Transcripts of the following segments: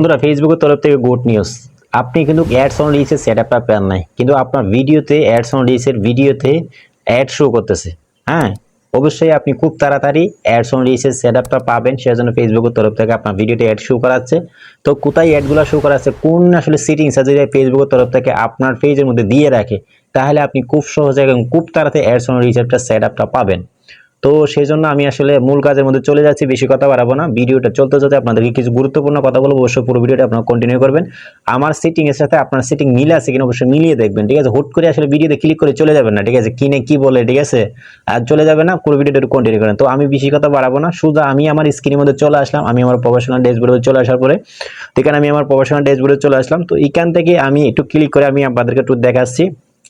বন্ধুরা ফেসবুকের তরফ থেকে গুড নিউজ আপনি কিন্তু অ্যাডস অন রিচের সেট আপটা পেন নাই, কিন্তু আপনার ভিডিওতে অ্যাডস অন রিচের ভিডিওতে অ্যাড শো করতেছে। হ্যাঁ অবশ্যই আপনি খুব তাড়াতাড়ি অ্যাডস অন রিচের সেট আপটা পাবেন, সেজন্য ফেসবুকের তরফ থেকে আপনার ভিডিওতে অ্যাড শো করাচ্ছে। তো কোথায় অ্যাডগুলো শো করাচ্ছে, কোন আসলে সিটিংস আছে যে ফেসবুকের তরফ থেকে আপনার পেজের মধ্যে দিয়ে রাখে, তাহলে আপনি খুব সহজে এবং খুব তাড়াতাড়ি অ্যাডস অন রিচেরটা সেট আপটা পাবেন। তো সেই জন্য আমি আসলে মূল কাজের মধ্যে চলে যাচ্ছি, বেশি কথা বাড়াবো না। ভিডিওটা চলতে চলতে আপনাদেরকে কিছু গুরুত্বপূর্ণ কথা বলব, অবশ্যই পুরো ভিডিওটা আপনারা কন্টিনিউ করবেন। আমার সেটিং এর সাথে আপনার সিটিং মিলে আছে কিনা অবশ্যই মিলিয়ে দেখবেন, ঠিক আছে? হুট করে আসলে ভিডিওতে ক্লিক করে চলে যাবেন না, ঠিক আছে? কিনে কি বলে, ঠিক আছে? আর চলে যাবে না, পুরো ভিডিওটা একটু কন্টিনিউ করেন। তো আমি বেশি কথা বাড়াবো না, শুধু আমি আমার স্ক্রিনের মধ্যে চলে আসলাম, আমি আমার প্রফেশনাল ড্যাশবোর্ডে চলে আসার পরে। এখানে আমি আমার প্রফেশনাল ড্যাশবোর্ডে চলে আসলাম। তো এখান থেকে আমি একটু ক্লিক করে আমি আপনাদেরকে একটু দেখাচ্ছি।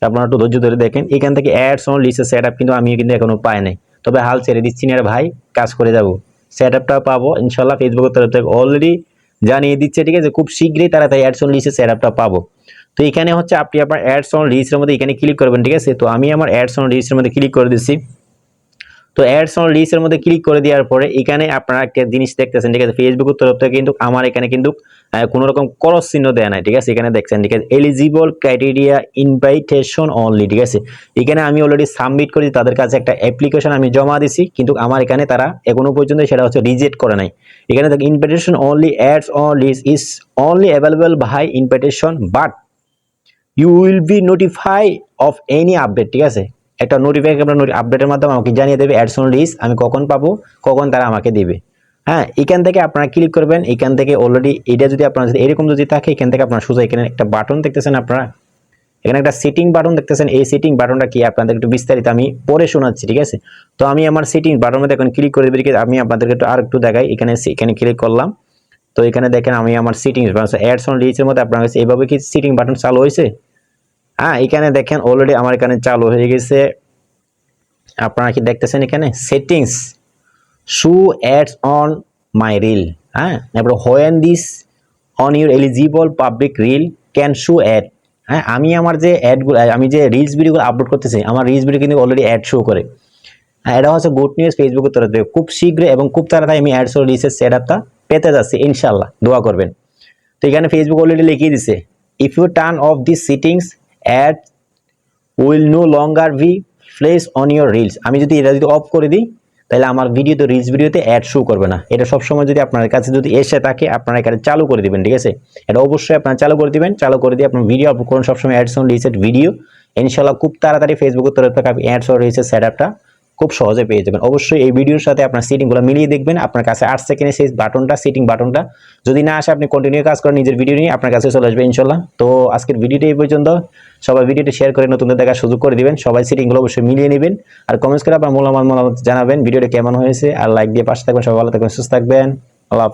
আপনারা একটু ধৈর্য ধরে দেখেন। এখান থেকে অ্যাডস অন লিস্টের সেট আপ কিন্তু আমি কিন্তু এখনও পাই নাই। তবে হাল ছেড়ে দিচ্ছি না ভাই, কাজ করে যাব। সেট আপটা পাবো, ইনশাল্লাহ ফেসবুকের তরফ থেকে অলরেডি জানিয়ে দিচ্ছে, ঠিক আছে? খুব শীঘ্রই তারা তাই অ্যাডস অন লিস্টে সেট আপটা পাবো। তো এখানে হচ্ছে আপনি আপনার অ্যাডস অন লিস্টের মধ্যে এখানে ক্লিক করবেন, ঠিক আছে? তো আমি আমার অ্যাডস অন লিস্টের মধ্যে ক্লিক করে দিচ্ছি। তো অ্যাডস অন লিস্টের মধ্যে ক্লিক করে দেওয়ার পরে এখানে আপনারা একটা জিনিস দেখতেছেন, ঠিক আছে? ফেসবুকের তরফ থেকে কিন্তু আমার এখানে কিন্তু কোনো রকম করস চিহ্ন দেয় নাই, ঠিক আছে? এখানে দেখছেন, ঠিক আছে? এলিজিবল ক্রাইটেরিয়া ইনভাইটেশন অনলি ঠিক আছে? এখানে আমি অলরেডি সাবমিট করেছি, তাদের কাছে একটা অ্যাপ্লিকেশন আমি জমা দিছি, কিন্তু আমার এখানে তারা এখনও পর্যন্ত সেটা হচ্ছে রিজেক্ট করে নাই। এখানে দেখ invitation only ads on list is only available by invitation but you will be notify of any update ঠিক আছে? একটা নোটিফাই আপনার আপডেটের মাধ্যমে আমাকে জানিয়ে দেবে অ্যাডস অন লিস্ট আমি কখন পাবো, কখন তারা আমাকে দেবে। হ্যাঁ এখান থেকে আপনারা ক্লিক করবেন, এখান থেকে অলরেডি এটা যদি আপনার যদি এরকম যদি থাকে, এখান থেকে আপনার সোজা এখানে একটা বাটন দেখতেছেন আপনারা। এখানে একটা সেটিং বাটন দেখতেছেন, এই সেটিং বাটনটা কি? আপনাদের একটু বিস্তারিত আমি পরে শোনাচ্ছি, ঠিক আছে? তো আমি আমার সেটিং বাটন মধ্যে এখন ক্লিক করে দেবো? আমি আপনাদেরকে একটু আর একটু দেখাই, এখানে এখানে ক্লিক করলাম। তো এখানে দেখেন আমি আমার সিটিংস অ্যাডস অন লিস্টের মধ্যে আপনার কাছে এইভাবে কি সিটিং বাটন চালু হয়েছে? হ্যাঁ এখানে দেখেন অলরেডি আমার এখানে চালু হয়ে গেছে। আপনারা কি দেখতেছেন এখানে? Settings show ads on my reel হ্যাঁ? তারপরে when this on your eligible public reel can show ad হ্যাঁ? আমি আমার যে অ্যাডগুলো আমি যে রিলস ভিডিওগুলো আপলোড করতেছি, আমার রিলস ভিডিও কিন্তু অলরেডি অ্যাড শো করে। হ্যাঁ এটা হচ্ছে গুড নিউজ ফেসবুকের তরফ থেকে। খুব শীঘ্র এবং খুব তাড়াতাড়ি আমি অ্যাডস রিলসের সেট আপটা পেতে যাচ্ছি ইনশাল্লাহ দোয়া করবেন। তো এখানে ফেসবুক অলরেডি লিখিয়ে দিছে। If you turn off this settings ad will no longer be placed on your reels আমি যদি এটা যদি অফ করে দিই, তাহলে আমার ভিডিওতে রিলস ভিডিওতে অ্যাড শো করবে না। এটা সবসময় যদি আপনার কাছে যদি এসে থাকে, আপনারা এখানে চালু করে দেবেন, ঠিক আছে? এটা অবশ্যই আপনার চালু করে দেবেন। চালু করে দিয়ে আপনার ভিডিও আপলোড করুন। সবসময় অ্যাডস অন রিসেট ভিডিও ইনশাল্লাহ খুব তাড়াতাড়ি ফেসবুকের তরফ থেকে অ্যাডস অন রিসেট সেট আপটা খুব সহজে পেয়ে যাবেন। অবশ্যই এই ভিডিওর সাথে আপনার সিটিংগুলো মিলিয়ে দেখবেন। আপনার কাছে আট সেকেন্ডে সেই বাটনটা সিটিং বাটনটা যদি না আসে, আপনি কন্টিনিউ কাজ করেন, নিজের ভিডিও নিয়ে আপনার কাছে চলে আসবে ইনশাল্লাহ। তো আজকের ভিডিওটি এই পর্যন্ত। সবাই ভিডিওটি শেয়ার করে নতুনদের দেখার সুযোগ করে দিবেন। সবাই সিটিংগুলো অবশ্যই মিলিয়ে নেবেন। আর কমেন্টস করে আপনার মূল্যমান মতামত জানাবেন। ভিডিওটি কেমন হয়েছে? আর লাইক দিয়ে পাশে থাকবেন। সবাই ভালো থাকবেন, সুস্থ থাকবেন। আল্লাহ